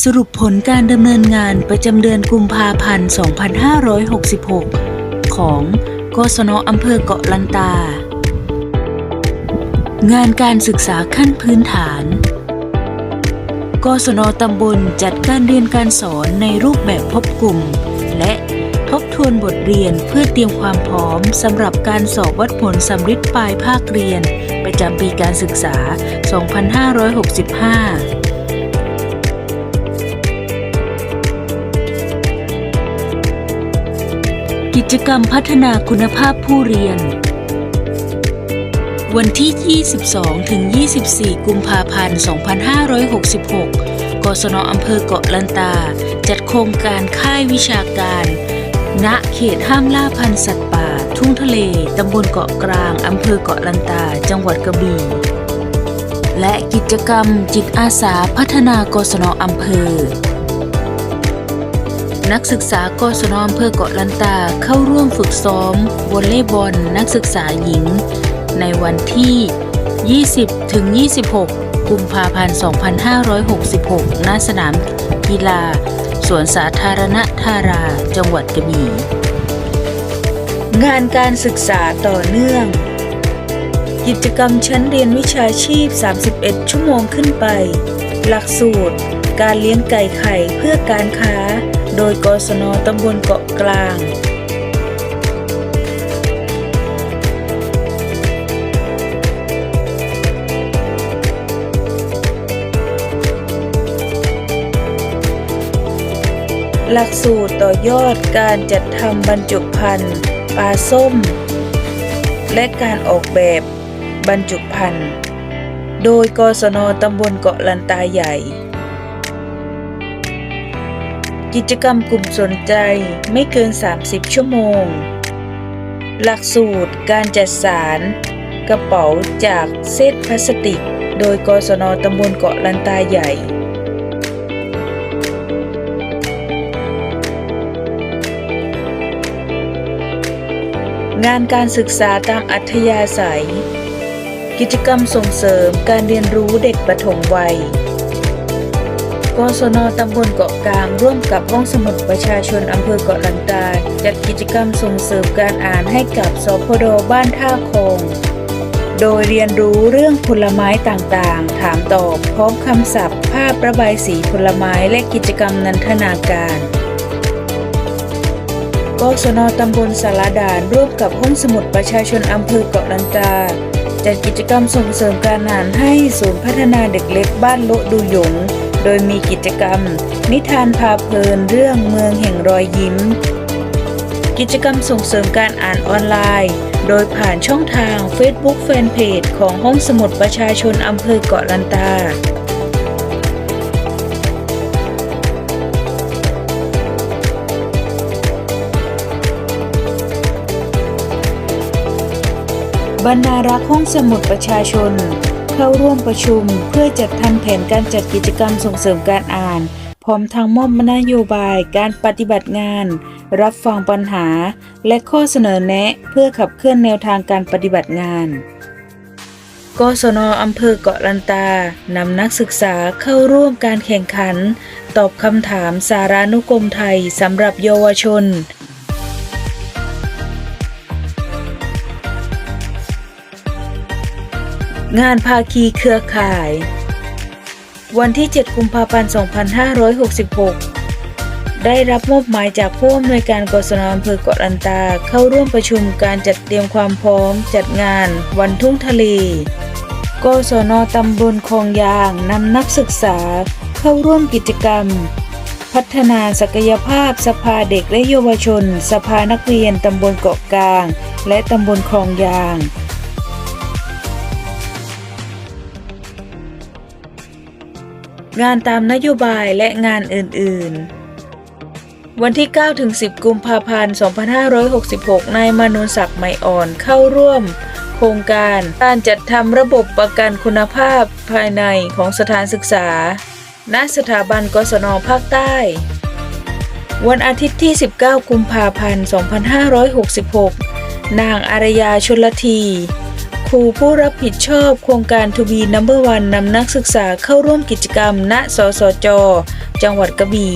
สรุปผลการดำเนินงานประจำเดือนกุมภาพันธ์ 2566 ของกศนอำเภอเกาะลันตา งานการศึกษาขั้นพื้นฐาน กศนตำบลจัดการเรียนการสอนในรูปแบบพบกลุ่ม และทบทวนบทเรียนเพื่อเตรียมความพร้อมสำหรับการสอบวัดผลสำริดปลายภาคเรียน ประจำปีการศึกษา 2565 จกรรมพัฒนาคุณภาพผู้เรียน วันที่ 22 ถึง 24 กุมภาพันธ์ 2566 กศนอำเภอเกาะลันตา จัดโครงการค่ายวิชาการ ณ เขตห้ามล่าพันธุ์สัตว์ป่า ทุ่งทะเล ตำบลเกาะกลาง อำเภอเกาะลันตา จังหวัดกระบี่และกิจกรรมจิตอาสาพัฒนากศนอำเภอ นักศึกษากศนอำเภอเกาะลันตาเข้าร่วมฝึกซ้อมวอลเลย์บอลนักศึกษาหญิง ในวันที่ 20 ถึง 26 กุมภาพันธ์ 2566 ณ สนามกีฬา สวนสาธารณะทารา จังหวัดกระบี่ งานการศึกษาต่อเนื่อง กิจกรรมชั้นเรียนวิชาชีพ 31 ชั่วโมงขึ้นไป หลักสูตร การเลี้ยงไก่ไข่เพื่อการค้า โดยกศนตำบลเกาะกลางหลักสูตรต่อยอดการจัดทำบรรจุภัณฑ์ปลาส้ม และการออกแบบบรรจุภัณฑ์ โดยกศนตำบลเกาะลันตาใหญ่ กิจกรรมกลุ่มสนใจไม่เกิน 30 ชั่วโมง หลักสูตรการจัดสาร กระเป๋าจากเศษพลาสติก โดยกศนตำบลเกาะลันตาใหญ่ งานการศึกษาตามอัธยาศัย กิจกรรมส่งเสริมการเรียนรู้เด็กปฐมวัย กศนตำบลเกาะกลาง ร่วมกับห้องสมุดประชาชนอำเภอเกาะลันตา จัดกิจกรรมส่งเสริมการอ่านให้กับสพดบ้านท่าคง โดยเรียนรู้เรื่องผลไม้ต่างๆ ถามตอบพร้อมคำศัพท์ ภาพระบายสีผลไม้และกิจกรรมนันทนาการกศนตำบลสารดานร่วมกับห้องสมุดประชาชนอำเภอเกาะลันตาจัดกิจกรรมส่งเสริมการอ่านให้ศูนย์พัฒนาเด็กเล็กบ้านโลดูหยง โดยมีกิจกรรม นิทานพาเพลินเรื่องเมืองแห่งรอยยิ้ม กิจกรรมส่งเสริมการอ่านออนไลน์ โดยผ่านช่องทาง Facebook Fanpage ของห้องสมุดประชาชนอำเภอเกาะลันตาบรรณารักษ์ห้องสมุดประชาชน เข้าร่วมประชุม เพื่อจัดทำแผนการจัดกิจกรรมส่งเสริมการอ่าน พร้อมทางมอบนโยบายการปฏิบัติงาน รับฟังปัญหา และข้อเสนอแนะเพื่อขับเคลื่อนแนวทางการปฏิบัติงานกศนอำเภอเกาะลันตานำนักศึกษาเข้าร่วมการแข่งขัน ตอบคำถามสารานุกรมไทยสำหรับเยาวชน งานภาคีเครือข่าย วันที่ 7 กุมภาพันธ์ 2566 ได้รับมอบหมายจากผู้อำนวยการกศนอำเภอเกาะลันตา เข้าร่วมประชุมการจัดเตรียมความพร้อม จัดงาน วันทุ่งทะเลกศนตำบลคลองยางนำนักศึกษา เข้าร่วมกิจกรรม พัฒนาศักยภาพสภาเด็กและเยาวชน สภานักเรียนตำบลเกาะกลาง และตำบลคลองยาง งานตามนโยบายและงานอื่น ๆ วันที่ 9 ถึง 10 กุมภาพันธ์ 2566 นายมนุศักดิ์ไมอ่อนเข้าร่วม โครงการการจัดทำระบบประกันคุณภาพภายในของสถานศึกษา ณ สถาบันกศนภาคใต้ วันอาทิตย์ที่ 19 กุมภาพันธ์ 2566 นางอารยาชลที รูผู้รับผิดชอบโครงการทูบีนัมเบอร์วันนำนักศึกษาเข้าร่วมกิจกรรม ณ สสจ จังหวัดกระบี่